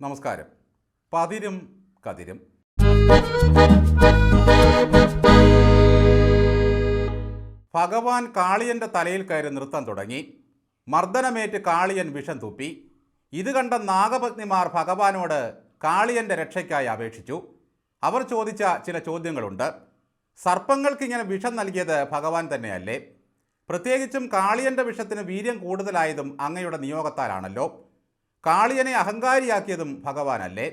നമസ്കാരം. പതിരും കതിരും. ഭഗവാൻ കാളിയന്റെ തലയിൽ കയറി നൃത്തം തുടങ്ങി. മർദ്ദനമേറ്റ് കാളിയൻ വിഷം തുപ്പി. ഇത് കണ്ട നാഗപത്നിമാർ ഭഗവാനോട് കാളിയന്റെ രക്ഷയ്ക്കായി അപേക്ഷിച്ചു. അവർ ചോദിച്ച ചില ചോദ്യങ്ങളുണ്ട്. സർപ്പങ്ങൾക്ക് ഇങ്ങനെ വിഷം നൽകിയത് ഭഗവാൻ തന്നെയല്ലേ? പ്രത്യേകിച്ചും കാളിയന്റെ വിഷത്തിന് വീര്യം കൂടുതലായതും അങ്ങയുടെ നിയോഗത്താലാണല്ലോ. കാളിയനെ അഹങ്കാരിയാക്കിയതും ഭഗവാനല്ലേ?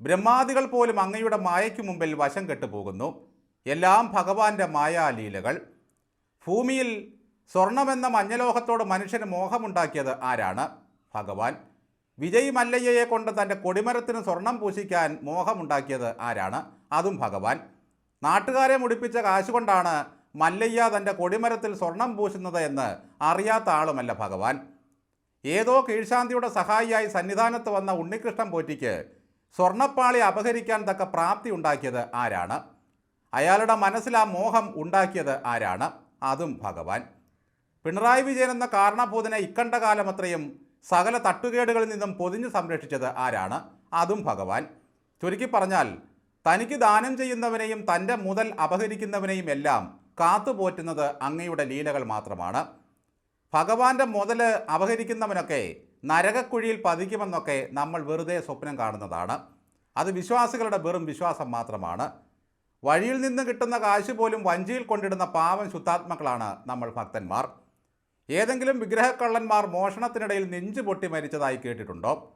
ബ്രഹ്മാദികൾ പോലും അങ്ങയുടെ മായയ്ക്കു മുമ്പിൽ വശം കെട്ടുപോകുന്നു. എല്ലാം ഭഗവാന്റെ മായാലീലകൾ. ഭൂമിയിൽ സ്വർണമെന്ന മഞ്ഞലോഹത്തോട് മനുഷ്യന് മോഹമുണ്ടാക്കിയത് ആരാണ്? ഭഗവാൻ. വിജയ് മല്ലയ്യയെ കൊണ്ട് തന്റെ കൊടിമരത്തിന് സ്വർണം പൂശിക്കാൻ മോഹമുണ്ടാക്കിയത് ആരാണ്? അതും ഭഗവാൻ. നാട്ടുകാരെ മുടിപ്പിച്ച കാശുകൊണ്ടാണ് മല്ലയ്യ തന്റെ കൊടിമരത്തിൽ സ്വർണം പൂശുന്നത് എന്ന് അറിയാത്ത ആളുമല്ല ഭഗവാൻ. ഏതോ കീഴ്ശാന്തിയുടെ സഹായിയായി സന്നിധാനത്ത് വന്ന ഉണ്ണികൃഷ്ണൻ പോറ്റിക്ക് സ്വർണപ്പാളി അപഹരിക്കാൻ തക്ക പ്രാപ്തി ഉണ്ടാക്കിയത് ആരാണ്? അയാളുടെ മനസ്സിൽ ആ മോഹം ഉണ്ടാക്കിയത് ആരാണ്? അതും ഭഗവാൻ. പിണറായി വിജയൻ എന്ന കാരണഭൂതനെ ഇക്കണ്ട കാലമത്രയും സകല തട്ടുകേടുകളിൽ നിന്നും പൊതിഞ്ഞു സംരക്ഷിച്ചത് ആരാണ്? അതും ഭഗവാൻ. ചുരുക്കി പറഞ്ഞാൽ തനിക്ക് ദാനം ചെയ്യുന്നവനെയും തന്റെ മുതൽ അപഹരിക്കുന്നവനെയും എല്ലാം കാത്തുപോറ്റുന്നത് അങ്ങയുടെ ലീലകൾ മാത്രമാണ്. ഭഗവാന്റെ മുതൽ അപഹരിക്കുന്നവനൊക്കെ നരകക്കുഴിയിൽ പതിക്കുമെന്നൊക്കെ നമ്മൾ വെറുതെ സ്വപ്നം കാണുന്നതാണ്. അത് വിശ്വാസികളുടെ വെറും വിശ്വാസം മാത്രമാണ്. വഴിയിൽ നിന്ന് കിട്ടുന്ന കാശ് പോലും വഞ്ചിയിൽ കൊണ്ടിടുന്ന പാവം ശുദ്ധാത്മക്കളാണ് നമ്മൾ ഭക്തന്മാർ. ഏതെങ്കിലും വിഗ്രഹക്കള്ളന്മാർ മോഷണത്തിനിടയിൽ നെഞ്ചു പൊട്ടി മരിച്ചതായി കേട്ടിട്ടുണ്ടോ?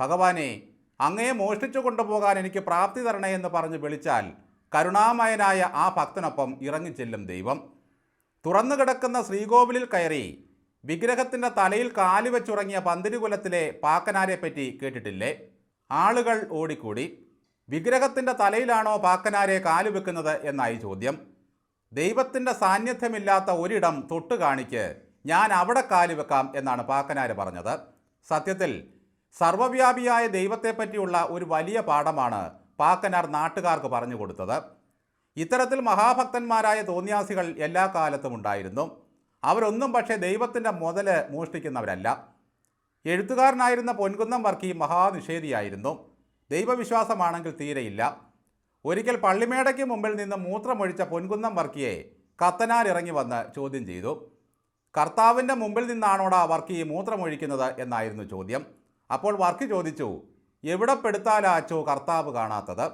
ഭഗവാനെ അങ്ങയെ മോഷ്ടിച്ചു കൊണ്ടുപോകാൻ എനിക്ക് പ്രാപ്തി തരണേ എന്ന് പറഞ്ഞ് വിളിച്ചാൽ കരുണാമയനായ ആ ഭക്തനൊപ്പം ഇറങ്ങിച്ചെല്ലും ദൈവം. തുറന്നു കിടക്കുന്ന ശ്രീകോവിലിൽ കയറി വിഗ്രഹത്തിന്റെ തലയിൽ കാലു വെച്ചുറങ്ങിയ പന്തിരുകുലത്തിലെ പാക്കനാരെ പറ്റി കേട്ടിട്ടില്ലേ? ആളുകൾ ഓടിക്കൂടി. വിഗ്രഹത്തിന്റെ തലയിലാണോ പാക്കനാരെ കാലു വെക്കുന്നത് എന്നായി ചോദ്യം. ദൈവത്തിന്റെ സാന്നിധ്യമില്ലാത്ത ഒരിടം തൊട്ട് കാണിക്ക് ഞാൻ അവിടെ കാലു വെക്കാം എന്നാണ് പാക്കനാര് പറഞ്ഞത്. സത്യത്തിൽ സർവവ്യാപിയായ ദൈവത്തെപ്പറ്റിയുള്ള ഒരു വലിയ പാഠമാണ് പാക്കനാർ നാട്ടുകാർക്ക് പറഞ്ഞു കൊടുത്തത്. ഇത്തരത്തിൽ മഹാഭക്തന്മാരായ തോന്നിയാസികൾ എല്ലാ കാലത്തും ഉണ്ടായിരുന്നു. അവരൊന്നും പക്ഷേ ദൈവത്തിന്റെ മുതൽ മോഷ്ടിക്കുന്നവരല്ല. എഴുത്തുകാരനായിരുന്ന പൊൻകുന്നം വർക്കി മഹാനിഷേധിയായിരുന്നു. ദൈവവിശ്വാസമാണെങ്കിൽ തീരെയില്ല. ഒരിക്കൽ പള്ളിമേടയ്ക്ക് മുമ്പിൽ നിന്ന് മൂത്രമൊഴിച്ച പൊൻകുന്നം വർക്കിയെ കത്തനാർ ഇറങ്ങി വന്ന് ചോദ്യം ചെയ്തു. കർത്താവിന്റെ മുമ്പിൽ നിന്നാണോടാ വർക്കി മൂത്രമൊഴിക്കുന്നത് എന്നായിരുന്നു ചോദ്യം. അപ്പോൾ വർക്കി ചോദിച്ചു എവിടെ പെടുത്താലാച്ചോ കർത്താവ് കാണാത്തത്?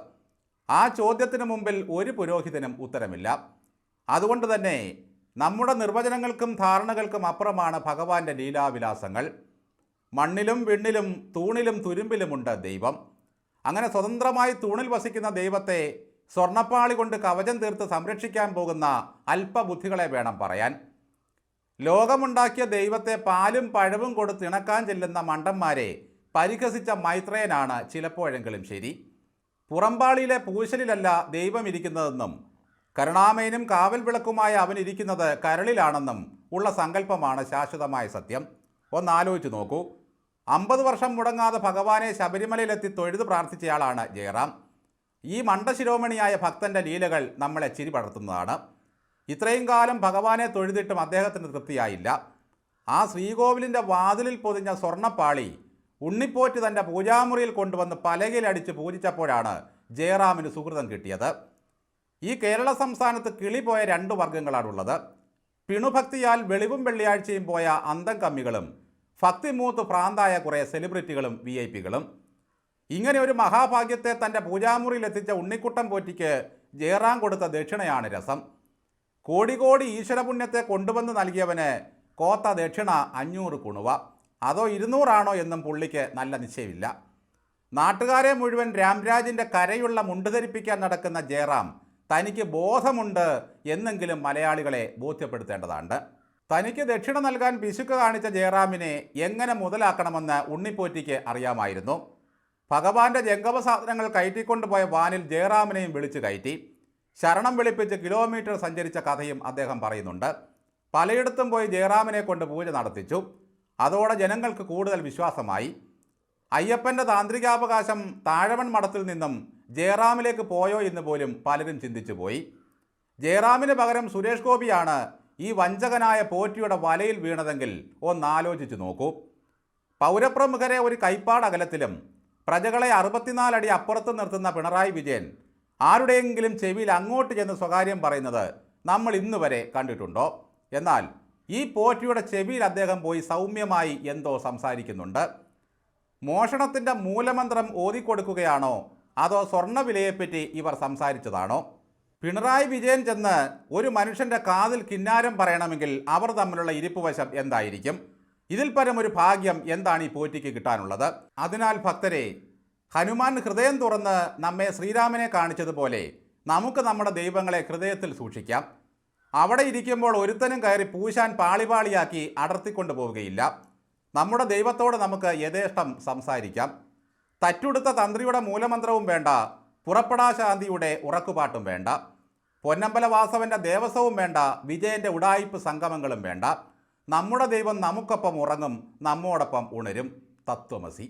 ആ ചോദ്യത്തിന് മുമ്പിൽ ഒരു പുരോഹിതനും ഉത്തരമില്ല. അതുകൊണ്ട് തന്നെ നമ്മുടെ നിർവചനങ്ങൾക്കും ധാരണകൾക്കും അപ്പുറമാണ് ഭഗവാന്റെ ലീലാവിലാസങ്ങൾ. മണ്ണിലും വിണ്ണിലും തൂണിലും തുരുമ്പിലുമുണ്ട് ദൈവം. അങ്ങനെ സ്വതന്ത്രമായി തൂണിൽ വസിക്കുന്ന ദൈവത്തെ സ്വർണപ്പാളി കൊണ്ട് കവചം തീർത്ത് സംരക്ഷിക്കാൻ പോകുന്ന അല്പബുദ്ധികളെ വേണം പറയാൻ. ലോകമുണ്ടാക്കിയ ദൈവത്തെ പാലും പഴവും കൊടുത്ത് ഇണക്കാൻ ചെല്ലുന്ന മണ്ടന്മാരെ പരിഹസിച്ച മൈത്രേയനാണ് ചിലപ്പോഴെങ്കിലും ശരി. പുറമ്പാളിയിലെ പൂശലിലല്ല ദൈവം ഇരിക്കുന്നതെന്നും കരുണാമയനും കാവൽ വിളക്കുമായി അവൻ ഇരിക്കുന്നത് കരളിലാണെന്നും ഉള്ള സങ്കല്പമാണ് ശാശ്വതമായ സത്യം. ഒന്നാലോചിച്ച് നോക്കൂ. അമ്പത് വർഷം മുടങ്ങാതെ ഭഗവാനെ ശബരിമലയിലെത്തി തൊഴുത് പ്രാർത്ഥിച്ചയാളാണ് ജയറാം. ഈ മണ്ടശിരോമണിയായ ഭക്തന്റെ ലീലകൾ നമ്മളെ ചിരി പടർത്തുന്നതാണ്. ഇത്രയും കാലം ഭഗവാനെ തൊഴുതിട്ടും അദ്ദേഹത്തിന് തൃപ്തിയായില്ല. ആ ശ്രീകോവിലിന്റെ വാതിലിൽ പൊതിഞ്ഞ സ്വർണപ്പാളി ഉണ്ണിപ്പോറ്റ് തന്റെ പൂജാമുറിയിൽ കൊണ്ടുവന്ന് പലകയിലടിച്ച് പൂജിച്ചപ്പോഴാണ് ജയറാമിന് സുഹൃതം കിട്ടിയത്. ഈ കേരള സംസ്ഥാനത്ത് കിളി പോയ രണ്ട് വർഗങ്ങളാണുള്ളത്. പിണുഭക്തിയാൽ വെളിവും വെള്ളിയാഴ്ചയും പോയ അന്തം കമ്മികളും ഭക്തിമൂത്ത് പ്രാന്തായ കുറേ സെലിബ്രിറ്റികളും വി ഐ പികളും ഇങ്ങനെ ഒരു മഹാഭാഗ്യത്തെ തന്റെ പൂജാമുറിയിൽ എത്തിച്ച ഉണ്ണിക്കുട്ടൻ പോറ്റിക്ക് ജയറാം കൊടുത്ത ദക്ഷിണയാണ് രസം. കോടി കോടി ഈശ്വരപുണ്യത്തെ കൊണ്ടുവന്ന് നൽകിയവന് കോത്ത ദക്ഷിണ അഞ്ഞൂറ് കുണുവ. അതോ ഇരുന്നൂറാണോ എന്നും പുള്ളിക്ക് നല്ല നിശ്ചയമില്ല. നാട്ടുകാരെ മുഴുവൻ രാംരാജിന്റെ കരയുള്ള മുണ്ട് ധരിപ്പിക്കാൻ നടക്കുന്ന ജയറാം തനിക്ക് ബോധമുണ്ട് എന്നെങ്കിലും മലയാളികളെ ബോധ്യപ്പെടുത്തേണ്ടതാണ് തനിക്ക് ദക്ഷിണ നൽകാൻ പിശുക്ക് കാണിച്ച ജയറാമിനെ എങ്ങനെ മുതലാക്കണമെന്ന് ഉണ്ണിപ്പോറ്റിക്ക് അറിയാമായിരുന്നു. ഭഗവാന്റെ ജംഗമ സാധനങ്ങൾ കയറ്റിക്കൊണ്ടുപോയ വാനിൽ ജയറാമിനെയും വിളിച്ചു കയറ്റി. ശരണം വിളിപ്പിച്ച് കിലോമീറ്റർ സഞ്ചരിച്ച കഥയും അദ്ദേഹം പറയുന്നുണ്ട്. പലയിടത്തും പോയി ജയറാമിനെ കൊണ്ട് പൂജ നടത്തിച്ചു. അതോടെ ജനങ്ങൾക്ക് കൂടുതൽ വിശ്വാസമായി. അയ്യപ്പന്റെ താന്ത്രികാവകാശം താഴവൺ മഠത്തിൽ നിന്നും ജയറാമിലേക്ക് പോയോ എന്ന് പോലും പലരും ചിന്തിച്ചു പോയി. ജയറാമിന് പകരം സുരേഷ് ഗോപിയാണ് ഈ വഞ്ചകനായ പോറ്റിയുടെ വലയിൽ വീണതെങ്കിൽ ഒന്നാലോചിച്ച് നോക്കൂ. പൗരപ്രമുഖരെ ഒരു കൈപ്പാട് അകലത്തിലും പ്രജകളെ അറുപത്തിനാലടി അപ്പുറത്ത് നിർത്തുന്ന പിണറായി വിജയൻ ആരുടെയെങ്കിലും ചെവിയിൽ അങ്ങോട്ട് ചെന്ന് സ്വകാര്യം പറയുന്നത് നമ്മൾ ഇന്ന് വരെ കണ്ടിട്ടുണ്ടോ? എന്നാൽ ഈ പോറ്റിയുടെ ചെവിയിൽ അദ്ദേഹം പോയി സൗമ്യമായി എന്തോ സംസാരിക്കുന്നുണ്ട്. മോഷണത്തിന്റെ മൂലമന്ത്രം ഓതിക്കൊടുക്കുകയാണോ അതോ സ്വർണവിലയെപ്പറ്റി ഇവർ സംസാരിച്ചതാണോ? പിണറായി വിജയൻ ചെന്ന് ഒരു മനുഷ്യന്റെ കാതിൽ കിന്നാരം പറയണമെങ്കിൽ അവർ തമ്മിലുള്ള ഇരിപ്പുവശം എന്തായിരിക്കും? ഇതിൽ പരം ഒരു ഭാഗ്യം എന്താണ് ഈ പോറ്റിക്ക് കിട്ടാനുള്ളത്? അതിനാൽ ഭക്തരെ ഹനുമാൻ ഹൃദയം തുറന്ന് നമ്മെ ശ്രീരാമനെ കാണിച്ചതുപോലെ നമുക്ക് നമ്മുടെ ദൈവങ്ങളെ ഹൃദയത്തിൽ സൂക്ഷിക്കാം. അവിടെ ഇരിക്കുമ്പോൾ ഒരുത്തനും കയറി പൂശാൻ പാളിപാളിയാക്കി അടർത്തിക്കൊണ്ടു പോവുകയില്ല നമ്മുടെ ദൈവത്തോട് നമുക്ക് യഥേഷ്ടം സംസാരിക്കാം. തറ്റുടുത്ത തന്ത്രിയുടെ മൂലമന്ത്രവും വേണ്ട. പുറപ്പെടാ ശാന്തിയുടെ ഉറക്കുപാട്ടും വേണ്ട. പൊന്നമ്പലവാസവന്റെ ദേവസവും വേണ്ട. വിജയന്റെ ഉടായിപ്പ് സംഗമങ്ങളും വേണ്ട. നമ്മുടെ ദൈവം നമുക്കൊപ്പം ഉറങ്ങും നമ്മോടൊപ്പം ഉണരും. തത്വമസി.